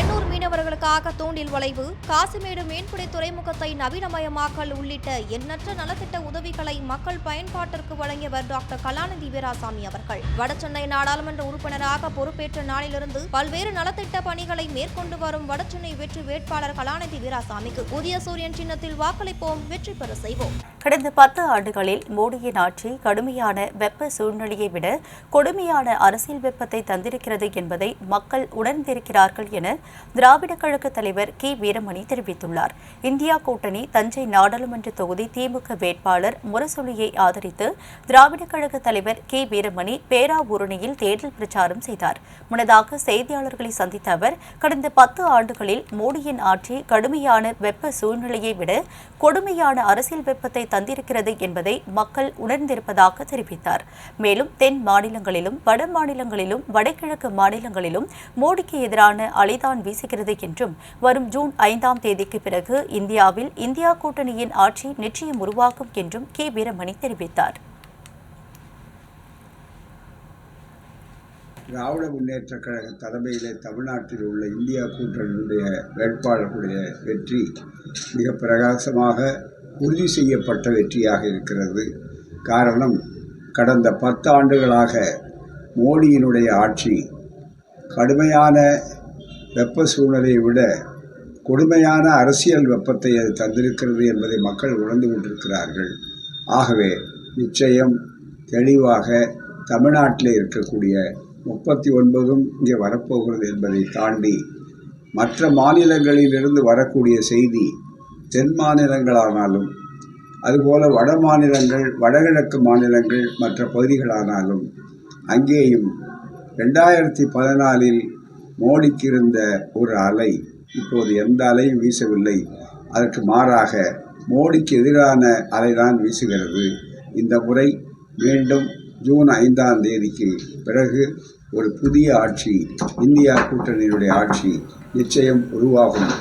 எண்ணூர் மீனவர்களுக்காக தூண்டில் வளைவு காசிமேடு மீன்பிடி துறைமுகத்தை நவீனமயமாக்கல் உள்ளிட்ட எண்ணற்ற நலத்திட்ட உதவிகளை மக்கள் பயன்பாட்டிற்கு வழங்கியவர் டாக்டர் கலாநிதி வீராசாமி அவர்கள். வடசென்னை நாடாளுமன்ற உறுப்பினராக பொறுப்பேற்ற நாளிலிருந்து பல்வேறு நலத்திட்ட பணிகளை மேற்கொண்டு வரும் வடசென்னை வெற்றி வேட்பாளர் கலாநிதி வீராசாமிக்கு புதிய சூரியன் சின்னத்தில் வாக்களிப்போம் வெற்றி பெற செய்வோம். கடந்த பத்து ஆண்டுகளில் மோடியின் ஆட்சி கடுமையான வெப்ப சூழ்நிலையை விட கொடுமையான அரசியல் வெப்பத்தை தந்திருக்கிறது என்பதை மக்கள் உணர்ந்திருக்கிறார்கள் என திராவிட கழக தலைவர் கே. வீரமணி தெரிவித்துள்ளார். இந்தியா கூட்டணி தஞ்சை நாடாளுமன்ற தொகுதி திமுக வேட்பாளர் முரசொலியை ஆதரித்து திராவிட கழக தலைவர் கே. வீரமணி பேராவூரணியில் தேர்தல் பிரச்சாரம் செய்தார். முன்னதாக செய்தியாளர்களை சந்தித்த அவர் கடந்த பத்து ஆண்டுகளில் மோடியின் ஆட்சி கடுமையான வெப்ப சூழ்நிலையை விட கொடுமையான அரசியல் வெப்பத்தை தந்திருக்கிறது என்பதை மக்கள் உணர்ந்திருப்பதாக தெரிவித்தார். மேலும் தென் மாநிலங்களிலும் வட மாநிலங்களிலும் வடகிழக்கு மாநிலங்களிலும் மோடிக்கு எதிரான அலைதான் வீசுகிறது என்றும் வரும் ஜூன் ஐந்தாம் தேதிக்கு பிறகு இந்தியாவில் இந்தியா கூட்டணியின் ஆட்சி நிச்சயம் உருவாகும் என்றும் கே. வீரமணி தெரிவித்தார். திராவிட முன்னேற்ற கழக தலைமையிலே தமிழ்நாட்டில் உள்ள இந்தியா கூட்டணியுடைய வேட்பாளர்களுடைய வெற்றி மிக பிரகாசமாக உறுதி செய்யப்பட்ட வெற்றியாக இருக்கிறது. காரணம் கடந்த பத்து ஆண்டுகளாக மோடியினுடைய ஆட்சி கடுமையான வெப்ப சூழ்நிலையை விட கொடுமையான அரசியல் வெப்பத்தை அது தந்திருக்கிறது என்பதை மக்கள் உணர்ந்து கொண்டிருக்கிறார்கள். ஆகவே நிச்சயம் தெளிவாக தமிழ்நாட்டில் இருக்கக்கூடிய முப்பத்தி ஒன்பதும் இங்கே வரப்போகிறது என்பதை தாண்டி மற்ற மாநிலங்களிலிருந்து வரக்கூடிய செய்தி தென் மாநிலங்களானாலும் அதுபோல வட மாநிலங்கள் வடகிழக்கு மாநிலங்கள் மற்ற பகுதிகளானாலும் அங்கேயும் ரெண்டாயிரத்தி பதினாலில் மோடிக்கு இருந்த ஒரு அலை இப்போது எந்த அலையும் வீசவில்லை. அதற்கு மாறாக மோடிக்கு எதிரான அலைதான் வீசுகிறது. இந்த முறை மீண்டும் ஜூன் ஐந்தாம் தேதிக்கு பிறகு ஒரு புதிய ஆட்சி இந்தியா கூட்டணியினுடைய ஆட்சி நிச்சயம் உருவாகும்.